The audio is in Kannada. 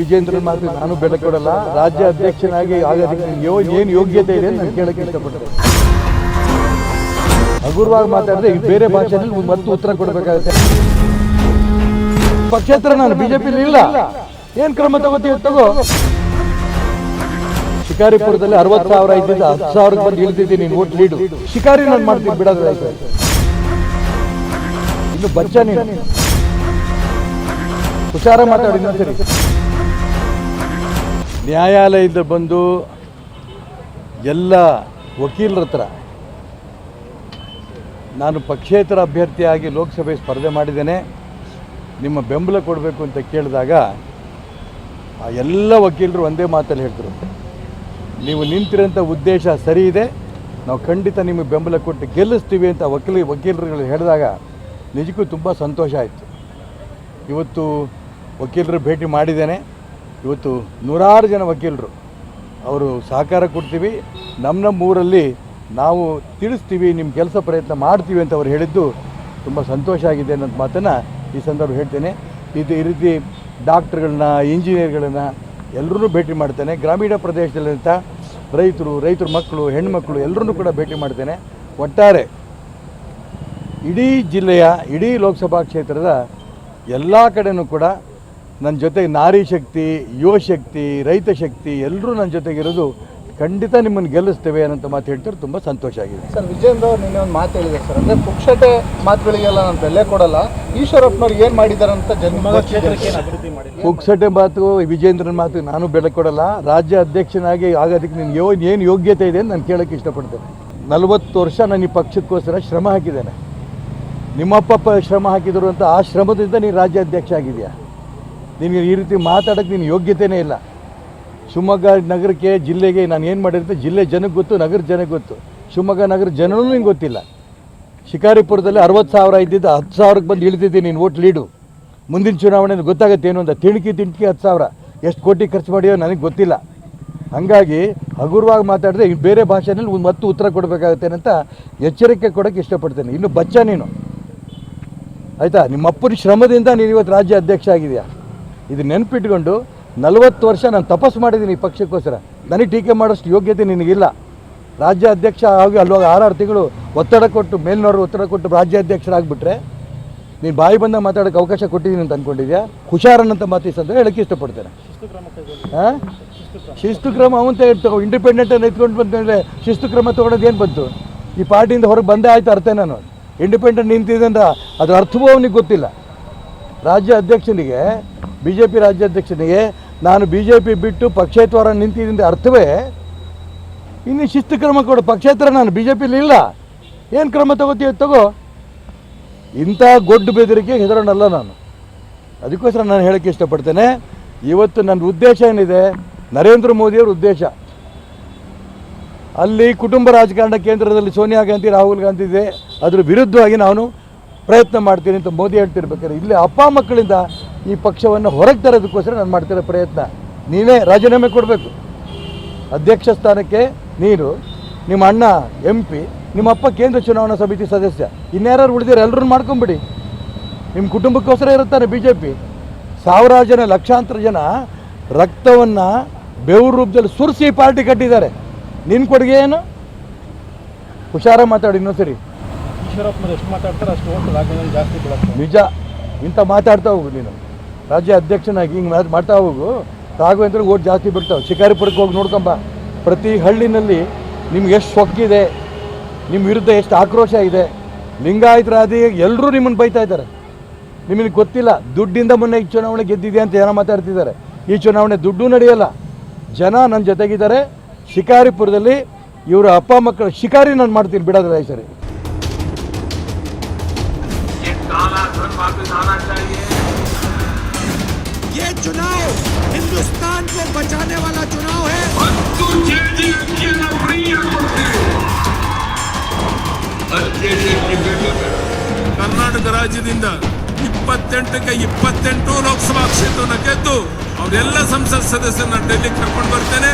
ವಿಜೇಂದ್ರನ್ ಮಾತ್ರ ನಾನು ಬೆಲೆ ಕೊಡಲ್ಲ, ರಾಜ್ಯ ಅಧ್ಯಕ್ಷನಾಗಿ ಆಗೋದಕ್ಕೆ ಏನ್ ಯೋಗ್ಯತೆ ಇದೆ ಅಂತ ನಾನು ಕೇಳಕ್ಕೆ ಇಷ್ಟಪಡ್ತೇನೆ. ಹಗುರವಾಗಿ ಮಾತಾಡಿದ್ರೆ ಈಗ ಬೇರೆ ಭಾಷೆಯಲ್ಲಿ ಮತ್ತೆ ಉತ್ತರ ಕೊಡಬೇಕಾಗುತ್ತೆ. ಪಕ್ಷೇತರ ನಾನು ಬಿಜೆಪಿಲಿ ಇಲ್ಲ. ಏನ್ ಕ್ರಮ ತಗೋತೀವಿ ತಗೋ. ಶಿಕಾರಿಪುರದಲ್ಲಿ ಅರವತ್ತು ಸಾವಿರ ಇದ್ದಿದ್ದ ಹತ್ತು ಸಾವಿರ ಬಂದು ಇಳಿದಿದ್ದೀನಿ, ನೀನು ಓಟ್ ಲೀಡು ಶಿಕಾರಿ ನಾನು ಮಾಡ್ತೀನಿ ಬಿಡೋದ್ರೆ ಇನ್ನು ಬಚ್ಚ ನೀನು. ಹುಷಾರ ಮಾತಾಡಿ ಇನ್ನೊಂದ್ಸರಿ. ನ್ಯಾಯಾಲಯದಿಂದ ಬಂದು ಎಲ್ಲ ವಕೀಲರ ಹತ್ರ ನಾನು ಪಕ್ಷೇತರ ಅಭ್ಯರ್ಥಿಯಾಗಿ ಲೋಕಸಭೆ ಸ್ಪರ್ಧೆ ಮಾಡಿದ್ದೇನೆ. ನಿಮ್ಮ ಬೆಂಬಲ ಕೊಡಬೇಕು ಅಂತ ಕೇಳಿದಾಗ ಆ ಎಲ್ಲ ವಕೀಲರು ಒಂದೇ ಮಾತಲ್ಲಿ ಹೇಳ್ತಾರೆ ನೀವು ನಿಂತಿರೋಂಥ ಉದ್ದೇಶ ಸರಿ ಇದೆ. ನಾವು ಖಂಡಿತ ನಿಮಗೆ ಬೆಂಬಲ ಕೊಟ್ಟು ಗೆಲ್ಲಿಸ್ತೀವಿ ಅಂತ ವಕೀಲ ವಕೀಲರುಗಳು ಹೇಳಿದಾಗ ನಿಜಕ್ಕೂ ತುಂಬ ಸಂತೋಷ ಆಯಿತು. ಇವತ್ತು ವಕೀಲರು ಭೇಟಿ ಮಾಡಿದ್ದೇನೆ. ಇವತ್ತು ನೂರಾರು ಜನ ವಕೀಲರು. ಅವರು ಸಹಕಾರ ಕೊಡ್ತೀವಿ. ನಮ್ಮ ನಮ್ಮ ಊರಲ್ಲಿ ನಾವು ತಿಳಿಸ್ತೀವಿ ನಿಮ್ಮ ಕೆಲಸ ಪ್ರಯತ್ನ ಮಾಡ್ತೀವಿ ಅಂತ ಅವ್ರು ಹೇಳಿದ್ದು ತುಂಬ ಸಂತೋಷ ಆಗಿದೆ ಅನ್ನೋ ಮಾತನ್ನು ಈ ಸಂದರ್ಭ ಹೇಳ್ತೇನೆ. ಇದು ಈ ರೀತಿ ಡಾಕ್ಟ್ರುಗಳನ್ನ, ಇಂಜಿನಿಯರ್ಗಳನ್ನು ಎಲ್ಲರೂ ಭೇಟಿ ಮಾಡ್ತೇನೆ. ಗ್ರಾಮೀಣ ಪ್ರದೇಶದಲ್ಲಿಂತ ರೈತರು, ರೈತರ ಮಕ್ಕಳು, ಹೆಣ್ಮಕ್ಳು ಎಲ್ಲರನ್ನೂ ಕೂಡ ಭೇಟಿ ಮಾಡ್ತೇನೆ. ಒಟ್ಟಾರೆ ಇಡೀ ಜಿಲ್ಲೆಯ, ಇಡೀ ಲೋಕಸಭಾ ಕ್ಷೇತ್ರದ ಎಲ್ಲ ಕಡೆಯೂ ಕೂಡ ನನ್ನ ಜೊತೆಗೆ ನಾರಿ ಶಕ್ತಿ ಯುವ ಶಕ್ತಿ ರೈತ ಶಕ್ತಿ ಎಲ್ಲರೂ ನನ್ನ ಜೊತೆಗಿರೋದು ಖಂಡಿತ ನಿಮ್ಮನ್ನು ಗೆಲ್ಲಿಸ್ತೇವೆ ಅನ್ನೋಂಥ ಮಾತು ಹೇಳ್ತಾರೆ ತುಂಬ ಸಂತೋಷ ಆಗಿದೆ. ಸರ್ ವಿಜೇಂದ್ರ ಅವ್ರು ನಿನ್ನೆ ಒಂದು ಮಾತು ಹೇಳಿದೆ ಸರ್. ಅಂದರೆ ಪುಕ್ಷಟೆ ಮಾತುಗಳಿಗೆಲ್ಲ ನಾನು ಬೆಲೆ ಕೊಡಲ್ಲ. ಈಶ್ವರಪ್ಪನವ್ರು ಏನು ಮಾಡಿದ್ದಾರೆ ಅಂತ ಜನ ಅಭಿವೃದ್ಧಿ ಮಾಡಿ ಪುಕ್ಸಟೆ ಮಾತು ವಿಜೇಂದ್ರನ ಮಾತು ನಾನು ಬೆಲೆ ಕೊಡಲ್ಲ. ರಾಜ್ಯ ಅಧ್ಯಕ್ಷನಾಗಿ ಆಗೋದಕ್ಕೆ ನಿನ್ನ ಯೋ ಏನು ಯೋಗ್ಯತೆ ಇದೆ ಅಂತ ನಾನು ಕೇಳೋಕ್ಕೆ ಇಷ್ಟಪಡ್ತೇನೆ. ನಲವತ್ತು ವರ್ಷ ನಾನು ಈ ಪಕ್ಷಕ್ಕೋಸ್ಕರ ಶ್ರಮ ಹಾಕಿದ್ದೇನೆ. ನಿಮ್ಮಪ್ಪ ಶ್ರಮ ಹಾಕಿದ್ರು ಅಂತ ಆ ಶ್ರಮದಿಂದ ನೀನು ರಾಜ್ಯ ಅಧ್ಯಕ್ಷ ಆಗಿದೆಯಾ ನಿನಗೆ ಈ ರೀತಿ ಮಾತಾಡೋಕ್ಕೆ ನಿನ್ನ ಯೋಗ್ಯತೆಯೇ ಇಲ್ಲ. ಶಿವಮೊಗ್ಗ ನಗರಕ್ಕೆ ಜಿಲ್ಲೆಗೆ ನಾನು ಏನು ಮಾಡಿರ್ತೀನಿ ಜಿಲ್ಲೆ ಜನಕ್ಕೆ ಗೊತ್ತು, ನಗರ ಜನಕ್ಕೆ ಗೊತ್ತು. ಶಿವಮೊಗ್ಗ ನಗರ ಜನನೂ ನಿಂಗೆ ಗೊತ್ತಿಲ್ಲ. ಶಿಕಾರಿಪುರದಲ್ಲಿ ಅರವತ್ತು ಸಾವಿರ ಇದ್ದಿದ್ದು ಹತ್ತು ಸಾವಿರಕ್ಕೆ ಬಂದು ಇಳಿದಿದ್ದೀನಿ ನೀನು ಓಟ್ ಲೀಡು. ಮುಂದಿನ ಚುನಾವಣೆ ಗೊತ್ತಾಗುತ್ತೆ ಏನು ಅಂತ. ತಿಣಕಿ ತಿಂಟ್ಕಿ ಹತ್ತು ಸಾವಿರ. ಎಷ್ಟು ಕೋಟಿ ಖರ್ಚು ಮಾಡಿಯೋ ನನಗೆ ಗೊತ್ತಿಲ್ಲ. ಹಾಗಾಗಿ ಹಗುರವಾಗಿ ಮಾತಾಡಿದ್ರೆ ಇನ್ನು ಬೇರೆ ಭಾಷೆನಲ್ಲಿ ಒಂದು ಮತ್ತು ಉತ್ತರ ಕೊಡಬೇಕಾಗುತ್ತೆ ಅಂತ ಎಚ್ಚರಿಕೆ ಕೊಡೋಕ್ಕೆ ಇಷ್ಟಪಡ್ತೇನೆ. ಇನ್ನು ಬಚ್ಚ ನೀನು. ಆಯಿತಾ? ನಿಮ್ಮ ಅಪ್ಪನ ಶ್ರಮದಿಂದ ನೀನು ಇವತ್ತು ರಾಜ್ಯ ಅಧ್ಯಕ್ಷ ಆಗಿದೆಯಾ ಇದು ನೆನಪಿಟ್ಕೊಂಡು ನಲವತ್ತು ವರ್ಷ ನಾನು ತಪಸ್ಸು ಮಾಡಿದ್ದೀನಿ ಈ ಪಕ್ಷಕ್ಕೋಸ್ಕರ. ನನಗೆ ಟೀಕೆ ಮಾಡೋಷ್ಟು ಯೋಗ್ಯತೆ ನಿನಗಿಲ್ಲ. ರಾಜ್ಯ ಅಧ್ಯಕ್ಷ ಆಗಿ ಅಲ್ಲೋಗ ಆರಾರು ತಿಂಗಳು ಒತ್ತಡ ಕೊಟ್ಟು ಮೇಲ್ನವರು ಒತ್ತಡ ಕೊಟ್ಟು ರಾಜ್ಯ ಅಧ್ಯಕ್ಷರಾಗ್ಬಿಟ್ರೆ ನೀನು ಬಾಯಿ ಬಂದ ಮಾತಾಡೋಕ್ಕೆ ಅವಕಾಶ ಕೊಟ್ಟಿದ್ದೀನಿ ಅಂತ ಅಂದ್ಕೊಂಡಿದ್ಯಾ ಹುಷಾರನ್ನಂತ ಮಾತು ಈ ಸಂದರ್ಭ ಹೇಳಕ್ಕೆ ಇಷ್ಟಪಡ್ತೇನೆ. ಹಾಂ ಶಿಸ್ತು ಕ್ರಮ ಅವಂತ ಇಂಡಿಪೆಂಡೆಂಟ್ ಅಂತ ಎತ್ಕೊಂಡು ಬಂತಂದರೆ ಶಿಸ್ತು ಕ್ರಮ ತೊಗೊಳೋದು ಏನು ಬಂತು? ಈ ಪಾರ್ಟಿಯಿಂದ ಹೊರಗೆ ಬಂದೇ ಆಯ್ತು ಅರ್ಥ ನಾನು. ಇಂಡಿಪೆಂಡೆಂಟ್ ನಿಂತಿದೆ ಅಂತ ಅದ್ರ ಅರ್ಥವೂ ಅವನಿಗೆ ಗೊತ್ತಿಲ್ಲ. ರಾಜ್ಯ ಅಧ್ಯಕ್ಷನಿಗೆ ಬಿ ಜೆ ಪಿ ರಾಜ್ಯಾಧ್ಯಕ್ಷನಿಗೆ ನಾನು ಬಿ ಜೆ ಪಿ ಬಿಟ್ಟು ಪಕ್ಷೇತರ ನಿಂತಿದ್ದ ಅರ್ಥವೇ, ಇನ್ನು ಶಿಸ್ತು ಕ್ರಮ ಕೊಡು, ಪಕ್ಷೇತರ ನಾನು ಬಿ ಜೆ ಪಿಲಿ ಇಲ್ಲ. ಏನು ಕ್ರಮ ತಗೋತೀಯ ತಗೋ. ಇಂಥ ಗೊಡ್ಡು ಬೆದರಿಕೆ ಹೆದರೋಣಲ್ಲ ನಾನು. ಅದಕ್ಕೋಸ್ಕರ ನಾನು ಹೇಳೋಕ್ಕೆ ಇಷ್ಟಪಡ್ತೇನೆ, ಇವತ್ತು ನನ್ನ ಉದ್ದೇಶ ಏನಿದೆ, ನರೇಂದ್ರ ಮೋದಿಯವ್ರ ಉದ್ದೇಶ. ಅಲ್ಲಿ ಕುಟುಂಬ ರಾಜಕಾರಣ ಕೇಂದ್ರದಲ್ಲಿ ಸೋನಿಯಾ ಗಾಂಧಿ, ರಾಹುಲ್ ಗಾಂಧಿ ಇದೆ, ಅದರ ವಿರುದ್ಧವಾಗಿ ನಾನು ಪ್ರಯತ್ನ ಮಾಡ್ತೀನಿ ಅಂತ ಮೋದಿ ಹೇಳ್ತಿರ್ಬೇಕಾದ್ರೆ ಇಲ್ಲಿ ಅಪ್ಪ ಮಕ್ಕಳಿಂದ ಈ ಪಕ್ಷವನ್ನು ಹೊರಗೆ ತರೋದಕ್ಕೋಸ್ಕರ ನಾನು ಮಾಡ್ತಿರೋ ಪ್ರಯತ್ನ. ನೀವೇ ರಾಜೀನಾಮೆ ಕೊಡಬೇಕು. ಅಧ್ಯಕ್ಷ ಸ್ಥಾನಕ್ಕೆ ನೀರು ನಿಮ್ಮ ಅಣ್ಣ, ಎಂ ಪಿ, ನಿಮ್ಮ ಅಪ್ಪ ಕೇಂದ್ರ ಚುನಾವಣಾ ಸಮಿತಿ ಸದಸ್ಯ. ಇನ್ಯಾರು ಉಳಿದಿರೋ ಎಲ್ಲರೂ ಮಾಡ್ಕೊಂಬಿಡಿ. ನಿಮ್ಮ ಕುಟುಂಬಕ್ಕೋಸ್ಕರ ಇರುತ್ತಾರೆ ಬಿ ಜೆ ಪಿ ಸಾವಿರಾರು ಜನ, ಲಕ್ಷಾಂತರ ಜನ ರಕ್ತವನ್ನು ಬೆವರು ರೂಪದಲ್ಲಿ ಸುರಿಸಿ ಪಾರ್ಟಿ ಕಟ್ಟಿದ್ದಾರೆ. ನಿನ್ನ ಕೊಡುಗೆ ಏನು? ಹುಷಾರ ಮಾತಾಡಿ ಇನ್ನೊಂದು ಸರಿ ಈಶ್ವರಪ್ಪನವ್ರು ಎಷ್ಟು ಮಾತಾಡ್ತಾರೆ, ಅಷ್ಟು ಓಟ್ ರಾಜ್ಯದಲ್ಲಿ ಜಾಸ್ತಿ ಬೀಳುತ್ತೆ ನಿಜ ಇಂಥ ಮಾತಾಡ್ತಾ ಹೋಗು ನೀನು. ರಾಜ್ಯ ಅಧ್ಯಕ್ಷನಾಗಿ ಹಿಂಗೆ ಮಾಡ್ತಾ ಹೋಗು. ರಾಘವೇಂದ್ರ ಓಟ್ ಜಾಸ್ತಿ ಬಿಡ್ತಾವೆ ಶಿಕಾರಿಪುರಕ್ಕೆ ಹೋಗಿ ನೋಡ್ಕೊಂಬ ಪ್ರತಿ ಹಳ್ಳಿನಲ್ಲಿ ನಿಮ್ಗೆ ಎಷ್ಟು ಸೊಕ್ಕಿದೆ ನಿಮ್ಮ ವಿರುದ್ಧ ಎಷ್ಟು ಆಕ್ರೋಶ ಇದೆ. ಲಿಂಗಾಯತರಾದಿ ಎಲ್ಲರೂ ನಿಮ್ಮನ್ನು ಬೈತಾ ಇದ್ದಾರೆ. ನಿಮಗೆ ಗೊತ್ತಿಲ್ಲ, ದುಡ್ಡಿಂದ ಮೊನ್ನೆ ಈ ಚುನಾವಣೆ ಗೆದ್ದಿದೆ ಅಂತ ಏನೋ ಮಾತಾಡ್ತಿದ್ದಾರೆ. ಈ ಚುನಾವಣೆ ದುಡ್ಡು ನಡೆಯಲ್ಲ. ಜನ ನನ್ನ ಜೊತೆಗಿದ್ದಾರೆ. ಶಿಕಾರಿಪುರದಲ್ಲಿ ಇವರ ಅಪ್ಪ ಮಕ್ಕಳು ಶಿಕಾರಿ ನಾನು ಮಾಡ್ತೀನಿ ಬಿಡೋದಿಲ್ಲ ಈ ಸರಿ काला धन वापस आना चाहिए ये चुनाव हिंदुस्तान को बचाने वाला चुनाव है ಮತ್ತು ಜೆಡಿಎಸ್ನ ಪ್ರಿಯ ಅಧ್ಯಕ್ಷಕ್ಕೆ ಬಿಡಬೇಕು ಕರ್ನಾಟಕ ರಾಜ್ಯದಿಂದ ಇಪ್ಪತ್ತೆಂಟಕ್ಕೆ ಇಪ್ಪತ್ತೆಂಟು ಲೋಕಸಭಾ ಕ್ಷೇತ್ರವನ್ನು ಗೆದ್ದು ಅವರೆಲ್ಲ ಸಂಸತ್ ಸದಸ್ಯರನ್ನ ಡೆಲ್ಲಿ ಕರ್ಕೊಂಡು ಬರ್ತೇನೆ